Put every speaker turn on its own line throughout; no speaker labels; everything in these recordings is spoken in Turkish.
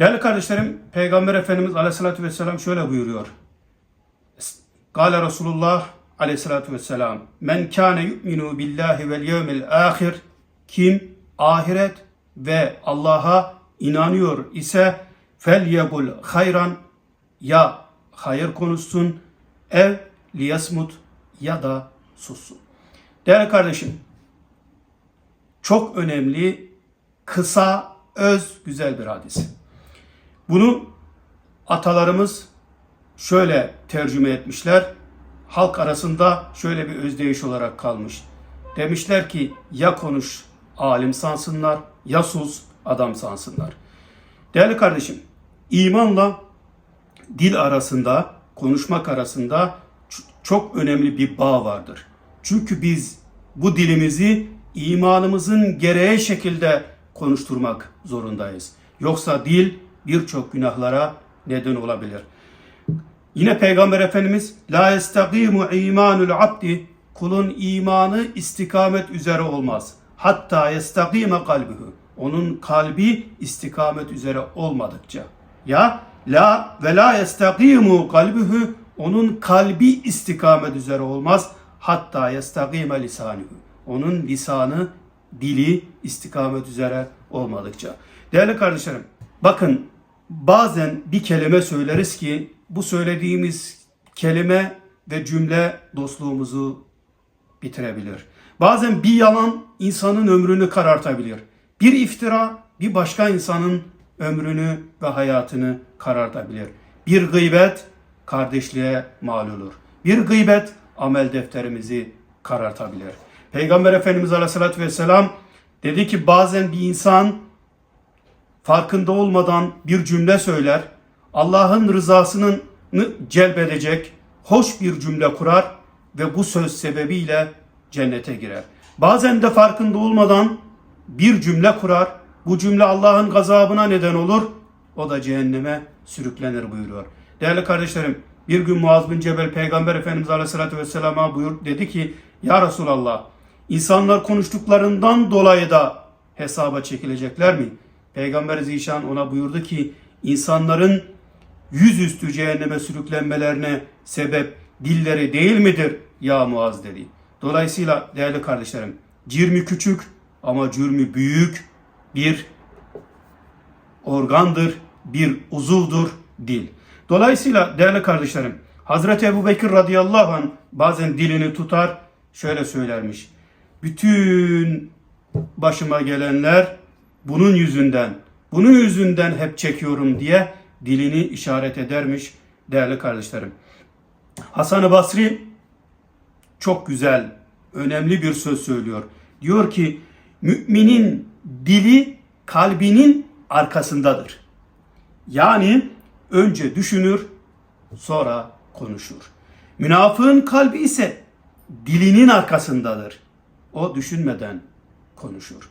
Değerli kardeşlerim, Peygamber Efendimiz Aleyhisselatü Vesselam şöyle buyuruyor. Kale Resulullah Aleyhisselatü Vesselam, Men kâne yu'minu billahi vel yevmil ahir, kim ahiret ve Allah'a inanıyor ise fel yegul hayran ya hayır konuşsun ev liyasmut ya da sussun. Değerli kardeşim, çok önemli, kısa, öz, güzel bir hadis. Bunu atalarımız şöyle tercüme etmişler. Halk arasında şöyle bir özdeyiş olarak kalmış. Demişler ki ya konuş alim sansınlar ya sus adam sansınlar. Değerli kardeşim, imanla dil arasında, konuşmak arasında çok önemli bir bağ vardır. Çünkü biz bu dilimizi imanımızın gereği şekilde konuşturmak zorundayız. Yoksa dil birçok günahlara neden olabilir. Yine Peygamber Efendimiz la estakimu imanul abdi kulun imanı istikamet üzere olmaz. Hatta yestakime kalbihi. Onun kalbi istikamet üzere olmadıkça. Ya la ve la yestakimu kalbihi onun kalbi istikamet üzere olmaz. Hatta yestakime lisanuhu. Onun lisanı, dili istikamet üzere olmadıkça. Değerli kardeşlerim, bakın bazen bir kelime söyleriz ki bu söylediğimiz kelime ve cümle dostluğumuzu bitirebilir. Bazen bir yalan insanın ömrünü karartabilir. Bir iftira bir başka insanın ömrünü ve hayatını karartabilir. Bir gıybet kardeşliğe mal olur. Bir gıybet amel defterimizi karartabilir. Peygamber Efendimiz Aleyhisselatü Vesselam dedi ki bazen bir insan farkında olmadan bir cümle söyler, Allah'ın rızasını celbedecek hoş bir cümle kurar ve bu söz sebebiyle cennete girer. Bazen de farkında olmadan bir cümle kurar, bu cümle Allah'ın gazabına neden olur, o da cehenneme sürüklenir buyuruyor. Değerli kardeşlerim, bir gün Muaz bin Cebel Peygamber Efendimiz Aleyhisselatü Vesselam'a buyur, dedi ki, Ya Resulallah, insanlar konuştuklarından dolayı da hesaba çekilecekler mi? Peygamber Zişan ona buyurdu ki insanların yüzüstü cehenneme sürüklenmelerine sebep dilleri değil midir ya Muaz dedi. Dolayısıyla değerli kardeşlerim cirmi küçük ama cürmü büyük bir organdır, bir uzuvdur dil. Dolayısıyla değerli kardeşlerim Hazreti Ebu Bekir radıyallahu anh bazen dilini tutar şöyle söylermiş. Bütün başıma gelenler bunun yüzünden, bunun yüzünden hep çekiyorum diye dilini işaret edermiş değerli kardeşlerim. Hasan-ı Basri çok güzel, önemli bir söz söylüyor. Diyor ki müminin dili kalbinin arkasındadır. Yani önce düşünür, sonra konuşur. Münafığın kalbi ise dilinin arkasındadır. O düşünmeden konuşur.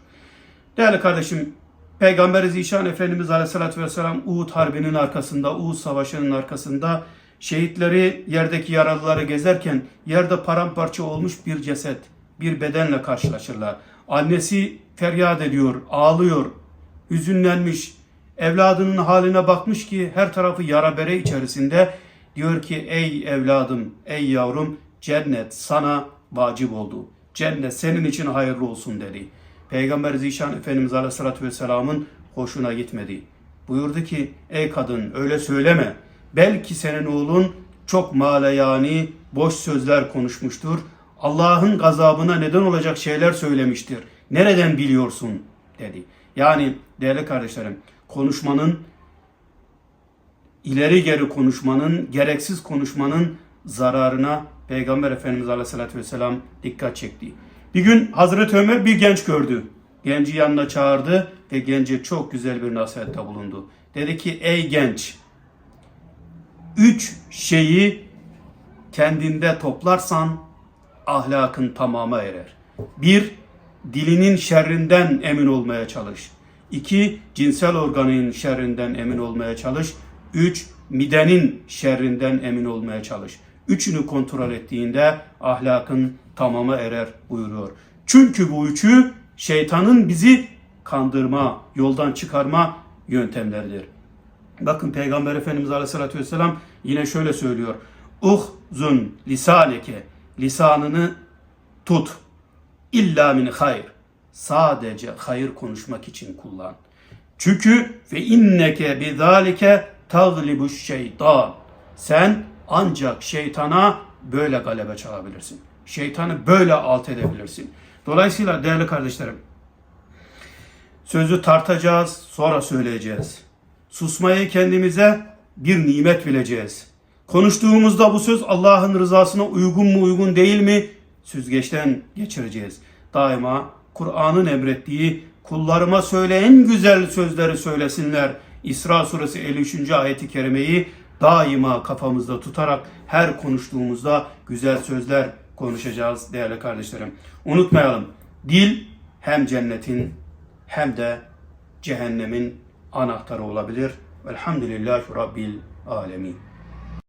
Değerli kardeşim, Peygamber Zişan Efendimiz Aleyhisselatü Vesselam Uhud Harbi'nin arkasında, Uhud Savaşı'nın arkasında şehitleri, yerdeki yaralıları gezerken yerde paramparça olmuş bir ceset, bir bedenle karşılaşırlar. Annesi feryat ediyor, ağlıyor, hüzünlenmiş, evladının haline bakmış ki her tarafı yara bere içerisinde diyor ki ey evladım, ey yavrum cennet sana vacip oldu. Cennet senin için hayırlı olsun dedi. Peygamber Zişan Efendimiz Aleyhisselatü Vesselam'ın hoşuna gitmedi. Buyurdu ki ey kadın öyle söyleme. Belki senin oğlun çok male yani boş sözler konuşmuştur. Allah'ın gazabına neden olacak şeyler söylemiştir. Nereden biliyorsun dedi. Yani değerli kardeşlerim konuşmanın ileri geri konuşmanın, gereksiz konuşmanın zararına Peygamber Efendimiz Aleyhisselatü Vesselam dikkat çekti. Bir gün Hazreti Ömer bir genç gördü. Genci yanına çağırdı ve gence çok güzel bir nasihatte bulundu. Dedi ki ey genç üç şeyi kendinde toplarsan ahlakın tamama erer. Bir, dilinin şerrinden emin olmaya çalış. İki, cinsel organın şerrinden emin olmaya çalış. Üç, midenin şerrinden emin olmaya çalış. Üçünü kontrol ettiğinde ahlakın tamama erer buyuruyor. Çünkü bu üçü şeytanın bizi kandırma, yoldan çıkarma yöntemleridir. Bakın Peygamber Efendimiz Aleyhisselatü Vesselam yine şöyle söylüyor. Uhzun lisaneke lisanını tut. İlla min hayr. Sadece hayır konuşmak için kullan. Çünkü ve inneke bizalike taglibu şeytan. Sen ancak şeytana böyle galebe çalabilirsin. Şeytanı böyle alt edebilirsin. Dolayısıyla değerli kardeşlerim, sözü tartacağız, sonra söyleyeceğiz. Susmayı kendimize bir nimet bileceğiz. Konuştuğumuzda bu söz Allah'ın rızasına uygun mu uygun değil mi süzgeçten geçireceğiz. Daima Kur'an'ın emrettiği kullarıma söyle en güzel sözleri söylesinler. İsra suresi 53. ayeti kerimeyi daima kafamızda tutarak her konuştuğumuzda güzel sözler konuşacağız değerli kardeşlerim. Unutmayalım dil hem cennetin hem de cehennemin anahtarı olabilir. Velhamdülillahi Rabbil Alemin.